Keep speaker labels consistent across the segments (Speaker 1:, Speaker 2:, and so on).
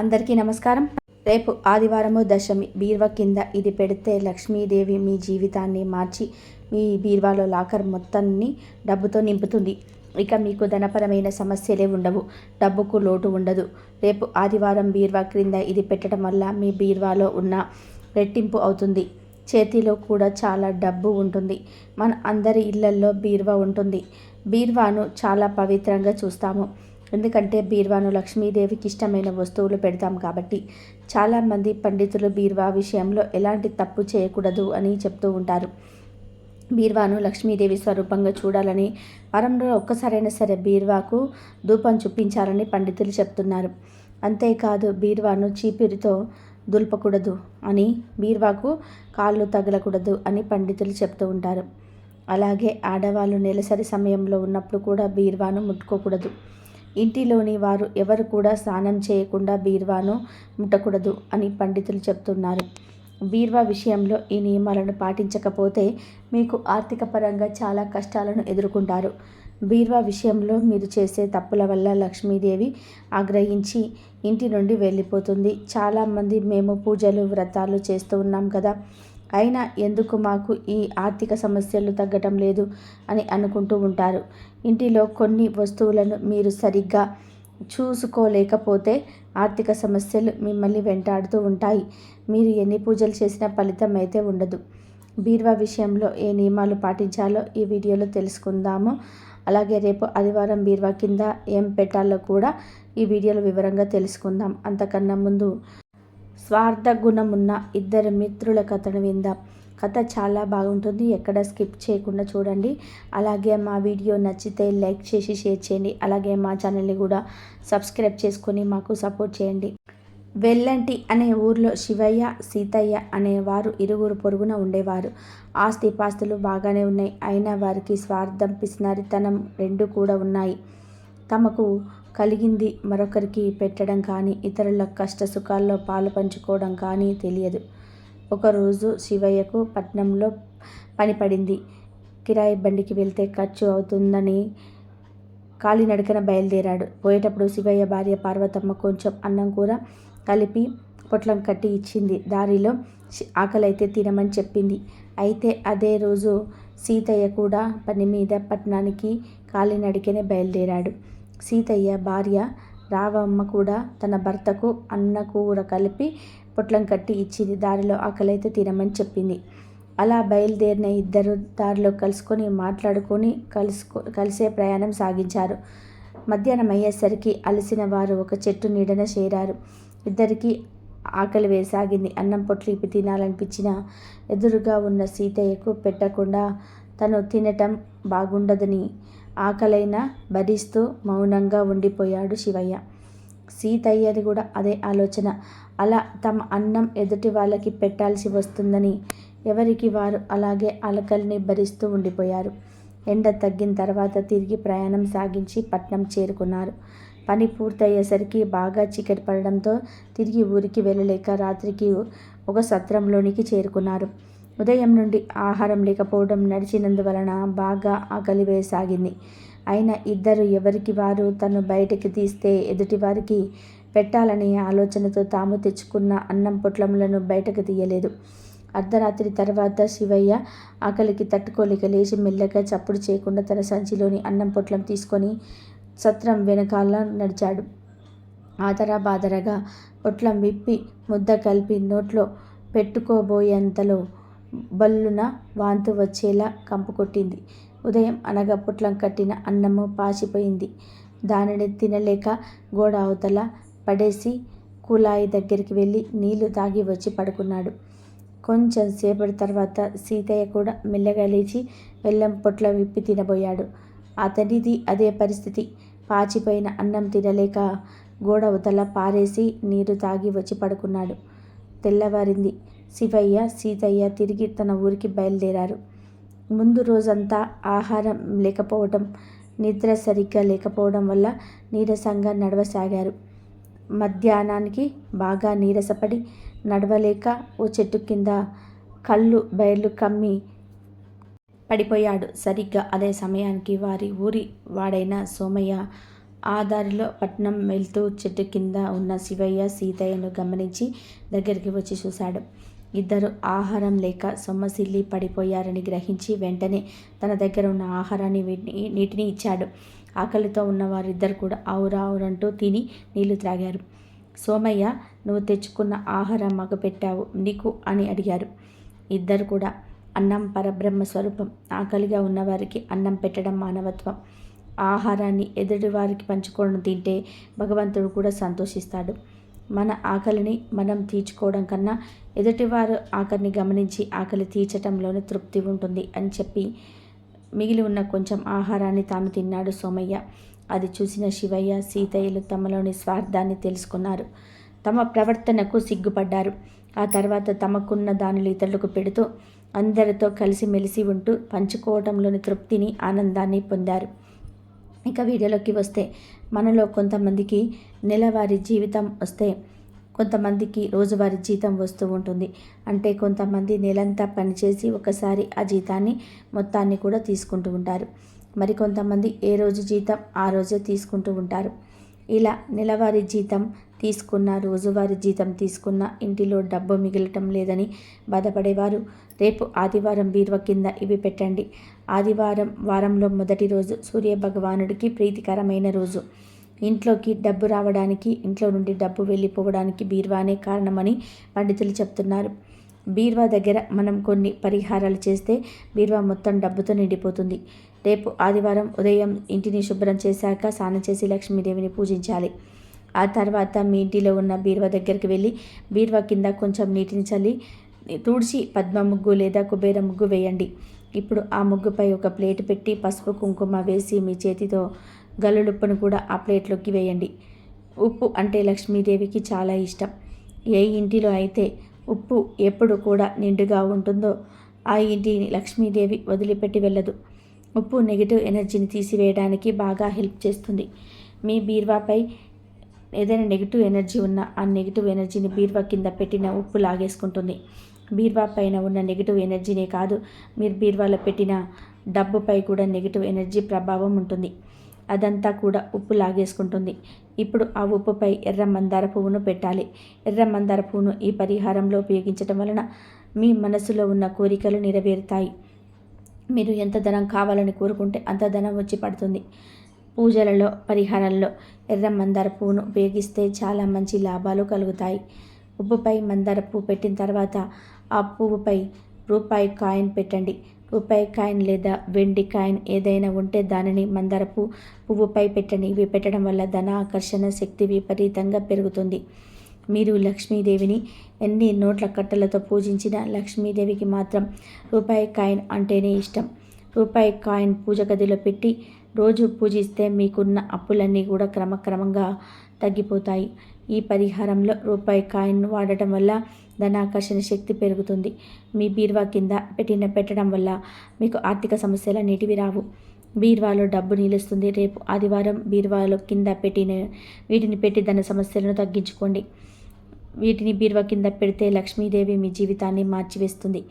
Speaker 1: అందరికీ నమస్కారం. రేపు ఆదివారము దశమి బీర్వ కింద ఇది పెడితే లక్ష్మీదేవి మీ జీవితాన్ని మార్చి మీ బీర్వాలో లాకర్ మొత్తాన్ని డబ్బుతో నింపుతుంది. ఇక మీకు ధనపరమైన సమస్యలే ఉండవు డబ్బుకు లోటు ఉండదు. రేపు ఆదివారం బీర్వా క్రింద ఇది పెట్టడం వల్ల మీ బీర్వాలో ఉన్న రెట్టింపు అవుతుంది. చేతిలో కూడా చాలా డబ్బు ఉంటుంది. మన అందరి ఇళ్ళల్లో బీర్వా ఉంటుంది. బీర్వాను చాలా పవిత్రంగా చూస్తాము. ఎందుకంటే బీర్వాను లక్ష్మీదేవికి ఇష్టమైన వస్తువులు పెడతాం కాబట్టి చాలామంది పండితులు బీర్వా విషయంలో ఎలాంటి తప్పు చేయకూడదు అని చెప్తూ ఉంటారు. బీర్వాను లక్ష్మీదేవి స్వరూపంగా చూడాలని వారంలో ఒక్కసారైనా సరే బీర్వాకు ధూపం చూపించాలని పండితులు చెప్తున్నారు. అంతేకాదు బీర్వాను చీపిరితో దుల్పకూడదు అని బీర్వాకు కాళ్ళు తగలకూడదు అని పండితులు చెప్తూ ఉంటారు. అలాగే ఆడవాళ్ళు నెలసరి సమయంలో ఉన్నప్పుడు కూడా బీర్వాను ముట్టుకోకూడదు. ఇంటిలోని వారు ఎవరు కూడా స్నానం చేయకుండా బీర్వాను ముట్టకూడదు అని పండితులు చెప్తున్నారు. బీర్వా విషయంలో ఈ నియమాలను పాటించకపోతే మీకు ఆర్థిక పరంగా చాలా కష్టాలను ఎదుర్కొంటారు. బీర్వా విషయంలో మీరు చేసే తప్పుల వల్ల లక్ష్మీదేవి ఆగ్రహించి ఇంటి నుండి వెళ్ళిపోతుంది. చాలామంది మేము పూజలు వ్రతాలు చేస్తూ ఉన్నాం కదా. అయినా ఎందుకు మాకు ఈ ఆర్థిక సమస్యలు తగ్గటం లేదు అని అనుకుంటూ ఉంటారు. ఇంటిలో కొన్ని వస్తువులను మీరు సరిగ్గా చూసుకోలేకపోతే ఆర్థిక సమస్యలు మిమ్మల్ని వెంటాడుతూ ఉంటాయి. మీరు ఎన్ని పూజలు చేసినా ఫలితం అయితే ఉండదు. బీర్వా విషయంలో ఏ నియమాలు పాటించాలో ఈ వీడియోలో తెలుసుకుందాము. అలాగే రేపు ఆదివారం బీర్వా కింద ఏం పెట్టాలో కూడా ఈ వీడియోలో వివరంగా తెలుసుకుందాం. అంతకన్నా ముందు స్వార్థ గుణమున్న ఇద్దరు మిత్రుల కథను విందాం. కథ చాలా బాగుంటుంది. ఎక్కడ స్కిప్ చేయకుండా చూడండి. అలాగే మా వీడియో నచ్చితే లైక్ చేసి షేర్ చేయండి. అలాగే మా ఛానల్ని కూడా సబ్స్క్రైబ్ చేసుకొని మాకు సపోర్ట్ చేయండి. వెల్లంటి అనే ఊర్లో శివయ్య సీతయ్య అనేవారు ఇరుగురు పొరుగున ఉండేవారు. ఆస్తి పాస్తులు బాగానే ఉన్నాయి. అయినా వారికి స్వార్థం పిసినారితనం రెండు కూడా ఉన్నాయి. తమకు కలిగింది. మరొకరికి పెట్టడం కానీ ఇతరుల కష్ట సుఖాల్లో పాలు పంచుకోవడం కానీ తెలియదు. ఒకరోజు శివయ్యకు పట్నంలో పని పడింది. కిరాయి బండికి వెళ్తే ఖర్చు అవుతుందని కాలినడకన బయలుదేరాడు. పోయేటప్పుడు శివయ్య భార్య పార్వతమ్మ కొంచెం అన్నం కూర కలిపి పొట్లం కట్టి ఇచ్చింది. దారిలో ఆకలి అయితే తినమని చెప్పింది. అయితే అదే రోజు సీతయ్య కూడా పని మీద పట్టణానికి కాలినడికనే బయలుదేరాడు. సీతయ్య భార్య రావమ్మ కూడా తన భర్తకు అన్న కూర కలిపి పొట్లం కట్టి ఇచ్చింది. దారిలో ఆకలైతే తినమని చెప్పింది. అలా బయలుదేరిన ఇద్దరు దారిలో కలుసుకొని మాట్లాడుకొని కలుసుకో కలిసే ప్రయాణం సాగించారు. మధ్యాహ్నం అయ్యేసరికి అలసిన వారు ఒక చెట్టు నీడన చేరారు. ఇద్దరికి ఆకలి వేసాగింది. అన్నం పొట్లు ఇప్పి తినాలనిపించిన ఎదురుగా ఉన్న సీతయ్యకు పెట్టకుండా తను తినటం బాగుండదని ఆకలైనా భరిస్తూ మౌనంగా ఉండిపోయాడు శివయ్య. సీతయ్యది కూడా అదే ఆలోచన. అలా తమ అన్నం ఎదుటి వాళ్ళకి పెట్టాల్సి వస్తుందని ఎవరికి వారు అలాగే అలకల్ని భరిస్తూ ఉండిపోయారు. ఎండ తగ్గిన తర్వాత తిరిగి ప్రయాణం సాగించి పట్నం చేరుకున్నారు. పని పూర్తయ్యేసరికి బాగా చీకటి పడడంతో తిరిగి ఊరికి వెళ్ళలేక రాత్రికి ఒక సత్రంలోనికి చేరుకున్నారు. ఉదయం నుండి ఆహారం లేకపోవడం నడిచినందువలన బాగా ఆకలి వేసాగింది అయినా ఇద్దరు ఎవరికి వారు తను బయటకి తీస్తే ఎదుటివారికి పెట్టాలనే ఆలోచనతో తాము తెచ్చుకున్న అన్నం పొట్లములను బయటకు తీయలేదు. అర్ధరాత్రి తర్వాత శివయ్య ఆకలికి తట్టుకోలేక లేచి మెల్లగా చప్పుడు చేయకుండా తన సంచిలోని అన్నం పొట్లం తీసుకొని సత్రం వెనకాల నడిచాడు. ఆదరా బాదరగా పొట్లం విప్పి ముద్ద కలిపి నోట్లో పెట్టుకోబోయేంతలో బల్లున వాంతు వచ్చేలా కంపు కొట్టింది. ఉదయం అనగా పొట్లం కట్టిన అన్నము పాచిపోయింది. దానిని తినలేక గోడ అవతల పడేసి కూలాయి దగ్గరికి వెళ్ళి నీళ్ళు తాగి వచ్చి పడుకున్నాడు. కొంచెం సేపటి తర్వాత సీతయ్య కూడా మెల్లగా లేచి బెల్లం పొట్ల విప్పి తినబోయాడు. అతనిది అదే పరిస్థితి. పాచిపోయిన అన్నం తినలేక గోడ అవతల పారేసి నీరు తాగి వచ్చి పడుకున్నాడు. తెల్లవారింది. శివయ్య సీతయ్య తిరిగి తన ఊరికి బయలుదేరారు. ముందు రోజంతా ఆహారం లేకపోవడం నిద్ర సరిగ్గా లేకపోవడం వల్ల నీరసంగా నడవసాగారు. మధ్యాహ్నానికి బాగా నీరసపడి నడవలేక ఓ చెట్టు కింద కళ్ళు బయర్లు కమ్మి పడిపోయాడు. సరిగ్గా అదే సమయానికి వారి ఊరి వాడైన సోమయ్య ఆ దారిలో పట్నం వెళ్తూ చెట్టు కింద ఉన్న శివయ్య సీతయ్యను గమనించి దగ్గరికి వచ్చి చూశాడు. ఇద్దరు ఆహారం లేక సొమ్మసిల్లి పడిపోయారని గ్రహించి వెంటనే తన దగ్గర ఉన్న ఆహారాన్ని వీటిని నీటిని ఇచ్చాడు. ఆకలితో ఉన్న వారిద్దరు కూడా ఆవురావురంటూ తిని నీళ్ళు త్రాగారు. సోమయ్య నువ్వు తెచ్చుకున్న ఆహారం మాకు పెట్టావు నీకు అని అడిగారు. ఇద్దరు కూడా అన్నం పరబ్రహ్మ స్వరూపం ఆకలిగా ఉన్నవారికి అన్నం పెట్టడం మానవత్వం. ఆహారాన్ని ఎదుటివారికి పంచుకోవడం తింటే భగవంతుడు కూడా సంతోషిస్తాడు. మన ఆకలిని మనం తీర్చుకోవడం కన్నా ఎదుటివారు ఆకలిని గమనించి ఆకలి తీర్చటంలోనే తృప్తి ఉంటుంది అని చెప్పి మిగిలి ఉన్న కొంచెం ఆహారాన్ని తాను తిన్నాడు సోమయ్య. అది చూసిన శివయ్య సీతయ్యలు తమలోని స్వార్థాన్ని తెలుసుకున్నారు. తమ ప్రవర్తనకు సిగ్గుపడ్డారు. ఆ తర్వాత తమకున్న దానిలో ఇతరులకు పెడుతూ అందరితో కలిసిమెలిసి ఉంటూ పంచుకోవటంలోని తృప్తిని ఆనందాన్ని పొందారు. ఇక వీడియోలోకి వస్తే మనలో కొంతమందికి నెలవారీ జీవితం వస్తే కొంతమందికి రోజువారీ జీతం వస్తూ ఉంటుంది. అంటే కొంతమంది నెలంతా పనిచేసి ఒకసారి ఆ జీతాన్ని మొత్తాన్ని కూడా తీసుకుంటూ ఉంటారు. మరి కొంతమంది ఏ రోజు జీతం ఆ రోజే తీసుకుంటూ ఉంటారు. ఇలా నెలవారీ జీతం తీసుకున్న రోజువారీ జీతం తీసుకున్న ఇంటిలో డబ్బు మిగలటం లేదని బాధపడేవారు. రేపు ఆదివారం బీరువ కింద ఇవి పెట్టండి. ఆదివారం వారంలో మొదటి రోజు సూర్య భగవానుడికి ప్రీతికరమైన రోజు. ఇంట్లోకి డబ్బు రావడానికి ఇంట్లో నుండి డబ్బు వెళ్ళిపోవడానికి బీర్వానే కారణమని పండితులు చెప్తున్నారు. బీర్వా దగ్గర మనం కొన్ని పరిహారాలు చేస్తే బీర్వా మొత్తం డబ్బుతో నిండిపోతుంది. రేపు ఆదివారం ఉదయం ఇంటిని శుభ్రం చేశాక స్నానం చేసి లక్ష్మీదేవిని పూజించాలి. ఆ తర్వాత మీ ఇంటిలో ఉన్న బీరువా దగ్గరికి వెళ్ళి బీరువా కింద కొంచెం నీటిని చల్లి తుడిచి పద్మ ముగ్గు లేదా కుబేర ముగ్గు వేయండి. ఇప్పుడు ఆ ముగ్గుపై ఒక ప్లేట్ పెట్టి పసుపు కుంకుమ వేసి మీ చేతితో గల్లులుప్పును కూడా ఆ ప్లేట్లోకి వేయండి. ఉప్పు అంటే లక్ష్మీదేవికి చాలా ఇష్టం. ఏ ఇంటిలో అయితే ఉప్పు ఎప్పుడు కూడా నిండుగా ఉంటుందో ఆ ఇంటిని లక్ష్మీదేవి వదిలిపెట్టి వెళ్ళదు. ఉప్పు నెగిటివ్ ఎనర్జీని తీసివేయడానికి బాగా హెల్ప్ చేస్తుంది. మీ బీర్వాపై ఏదైనా నెగిటివ్ ఎనర్జీ ఉన్న ఆ నెగిటివ్ ఎనర్జీని బీర్వా కింద పెట్టిన ఉప్పు లాగేసుకుంటుంది. బీర్వా పైన ఉన్న నెగిటివ్ ఎనర్జీనే కాదు మీరు బీర్వాలో పెట్టిన డబ్బుపై కూడా నెగిటివ్ ఎనర్జీ ప్రభావం ఉంటుంది. అదంతా కూడా ఉప్పు లాగేసుకుంటుంది. ఇప్పుడు ఆ ఉప్పుపై ఎర్ర మందార పువ్వును పెట్టాలి. ఎర్ర మందార పువ్వును ఈ పరిహారంలో ఉపయోగించడం వలన మీ మనసులో ఉన్న కోరికలు నెరవేరుతాయి. మీరు ఎంత ధనం కావాలని కోరుకుంటే అంత ధనం వచ్చి పడుతుంది. పూజలలో పరిహారంలో ఎర్ర మందార పువ్వును ఉపయోగిస్తే చాలా మంచి లాభాలు కలుగుతాయి. ఉప్పుపై మందార పువ్వు పెట్టిన తర్వాత ఆ పువ్వుపై రూపాయి కాయిన్ పెట్టండి. రూపాయి కాయిన్ లేదా వెండి కాయిన్ ఏదైనా ఉంటే దానిని మందారపు పువ్వుపై పెట్టండి. ఇవి పెట్టడం వల్ల ధన ఆకర్షణ శక్తి విపరీతంగా పెరుగుతుంది. మీరు లక్ష్మీదేవిని ఎన్ని నోట్ల కట్టలతో పూజించిన లక్ష్మీదేవికి మాత్రం రూపాయి కాయిన్ అంటేనే ఇష్టం. రూపాయి కాయిన్ పూజ గదిలో పెట్టి రోజు పూజిస్తే మీకున్న అప్పులన్నీ కూడా క్రమక్రమంగా తగ్గిపోతాయి. ఈ పరిహారంలో రూపాయి కాయిన్ వాడటం వల్ల ధనాకర్షణ శక్తి పెరుగుతుంది. మీ బీరువా కింద పెట్టిన పెట్టడం వల్ల మీకు ఆర్థిక సమస్యలు నీటివి రావు. బీర్వాలో డబ్బు నిలుస్తుంది. రేపు ఆదివారం బీర్వాలో కింద పెట్టిన వీటిని పెట్టి ధన సమస్యలను తగ్గించుకోండి. వీటిని బీర్వా కింద పెడితే లక్ష్మీదేవి మీ జీవితాన్ని మార్చివేస్తుంది.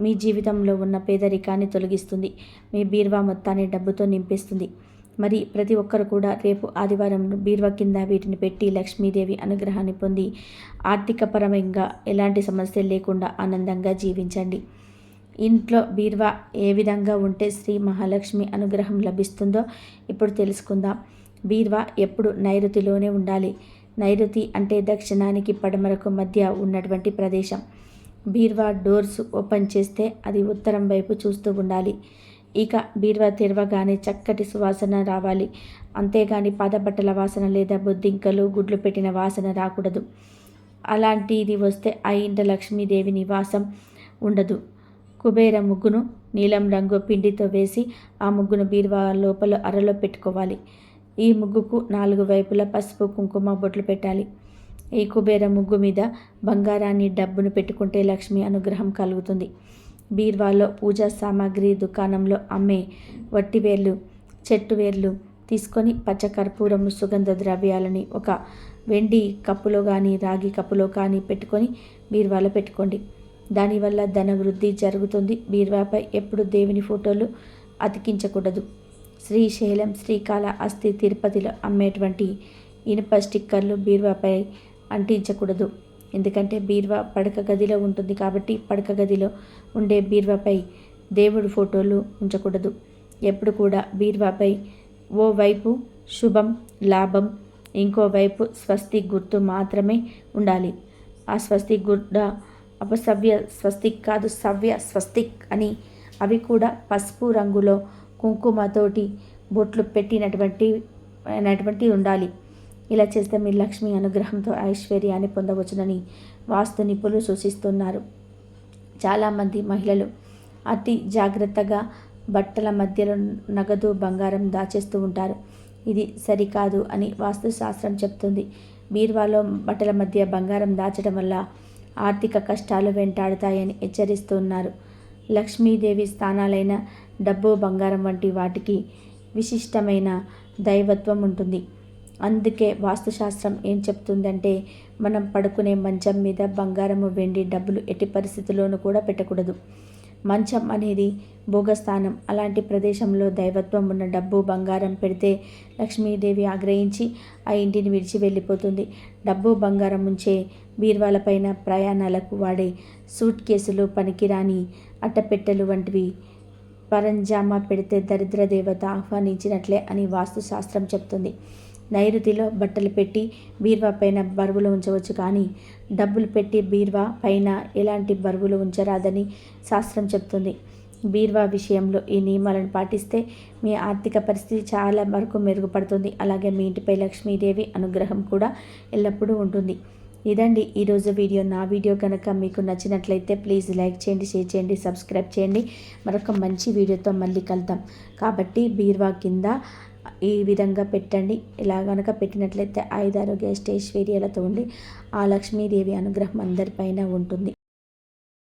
Speaker 1: మీ జీవితంలో ఉన్న పేదరికాన్ని తొలగిస్తుంది. మీ బీర్వా మొత్తాన్ని డబ్బుతో నింపేస్తుంది. మరి ప్రతి ఒక్కరు కూడా రేపు ఆదివారం బీరువా కింద వీటిని పెట్టి లక్ష్మీదేవి అనుగ్రహాన్ని పొంది ఆర్థికపరంగా ఎలాంటి సమస్యలు లేకుండా ఆనందంగా జీవించండి. ఇంట్లో బీర్వా ఏ విధంగా ఉంటే శ్రీ మహాలక్ష్మి అనుగ్రహం లభిస్తుందో ఇప్పుడు తెలుసుకుందాం. బీర్వా ఎప్పుడు నైరుతిలోనే ఉండాలి. నైరుతి అంటే దక్షిణానికి పడమరకు మధ్య ఉన్నటువంటి ప్రదేశం. బీర్వా డోర్స్ ఓపెన్ చేస్తే అది ఉత్తరం వైపు చూస్తూ ఉండాలి. ఇక బీరువా తెరవగానే చక్కటి సువాసన రావాలి. అంతేగాని పాదబట్టల వాసన లేదా బొద్దింకలు గుడ్లు పెట్టిన వాసన రాకూడదు. అలాంటిది వస్తే ఆ ఇంట లక్ష్మీదేవి నివాసం ఉండదు. కుబేర ముగ్గును నీలం రంగు పిండితో వేసి ఆ ముగ్గును బీరువా లోపల అరలో పెట్టుకోవాలి. ఈ ముగ్గుకు నాలుగు వైపులా పసుపు కుంకుమ బొట్లు పెట్టాలి. ఈ కుబేర ముగ్గు మీద బంగారాన్ని డబ్బును పెట్టుకుంటే లక్ష్మి అనుగ్రహం కలుగుతుంది. బీర్వాలో పూజా సామాగ్రి దుకాణంలో అమ్మే వట్టివేర్లు చెట్టు వేర్లు తీసుకొని పచ్చకర్పూరము సుగంధ ద్రవ్యాలని ఒక వెండి కప్పులో కానీ రాగి కప్పులో కానీ పెట్టుకొని బీర్వాలో పెట్టుకోండి. దానివల్ల ధన వృద్ధి జరుగుతుంది. బీర్వాపై ఎప్పుడు దేవుని ఫోటోలు అతికించకూడదు. శ్రీశైలం శ్రీకాళహస్తి తిరుపతిలో అమ్మేటువంటి ఇనుప స్టిక్కర్లు బీరువాపై అంటించకూడదు. ఎందుకంటే బీరువా పడక గదిలో ఉంటుంది కాబట్టి పడక గదిలో ఉండే బీరువాపై దేవుడి ఫోటోలు ఉంచకూడదు. ఎప్పుడు కూడా బీరువాపై ఓ వైపు శుభం లాభం ఇంకోవైపు స్వస్తి గుర్తు మాత్రమే ఉండాలి. ఆ స్వస్తి గుర్డ అపసవ్య స్వస్తిక్ కాదు సవ్య స్వస్తిక్ అని అవి కూడా పసుపు రంగులో కుంకుమతోటి బొట్లు పెట్టినటువంటి అయినటువంటి ఉండాలి. ఇలా చేస్తే మీరు లక్ష్మి అనుగ్రహంతో ఐశ్వర్యాన్ని పొందవచ్చునని వాస్తు నిపుణులు సూచిస్తున్నారు. చాలామంది మహిళలు అతి జాగ్రత్తగా బట్టల మధ్యలో నగదు బంగారం దాచేస్తూ ఉంటారు. ఇది సరికాదు అని వాస్తు శాస్త్రం చెప్తుంది. బీర్వాలో బట్టల మధ్య బంగారం దాచడం వల్ల ఆర్థిక కష్టాలు వెంటాడుతాయని హెచ్చరిస్తున్నారు. లక్ష్మీదేవి స్థానాలైన డబ్బు బంగారం వంటి వాటికి విశిష్టమైన దైవత్వం ఉంటుంది. అందుకే వాస్తుశాస్త్రం ఏం చెప్తుందంటే మనం పడుకునే మంచం మీద బంగారము వెండి డబ్బులు ఎట్టి పరిస్థితుల్లోనూ కూడా పెట్టకూడదు. మంచం అనేది భోగస్థానం. అలాంటి ప్రదేశంలో దైవత్వం ఉన్న డబ్బు బంగారం పెడితే లక్ష్మీదేవి ఆగ్రహించి ఆ ఇంటిని విడిచి వెళ్ళిపోతుంది. డబ్బు బంగారం ఉంచే బీర్వాలపైన ప్రయాణాలకు వాడే సూట్ కేసులు పనికిరాని అట్టపెట్టెలు వంటివి పరంజామా పెడితే దరిద్ర దేవత ఆహ్వానించినట్లే అని వాస్తుశాస్త్రం చెప్తుంది. నైరుతిలో బట్టలు పెట్టి బీర్వా పైన బరువులు ఉంచవచ్చు కానీ డబ్బులు పెట్టి బీర్వా పైన ఎలాంటి బరువులు ఉంచరాదని శాస్త్రం చెప్తుంది. బీర్వా విషయంలో ఈ నియమాలను పాటిస్తే మీ ఆర్థిక పరిస్థితి చాలా వరకు మెరుగుపడుతుంది. అలాగే మీ ఇంటిపై లక్ష్మీదేవి అనుగ్రహం కూడా ఎల్లప్పుడూ ఉంటుంది. ఇదండి ఈరోజు వీడియో. నా వీడియో కనుక మీకు నచ్చినట్లయితే ప్లీజ్ లైక్ చేయండి షేర్ చేయండి సబ్స్క్రైబ్ చేయండి. మరొక మంచి వీడియోతో మళ్ళీ కలుద్దాం. కాబట్టి బీర్వా కింద ఈ విధంగా పెట్టండి. ఇలా కనుక పెట్టినట్లయితే ఐదారు స్టేజ్ ఉండి ఆ లక్ష్మీదేవి అనుగ్రహం అందరిపైన ఉంటుంది.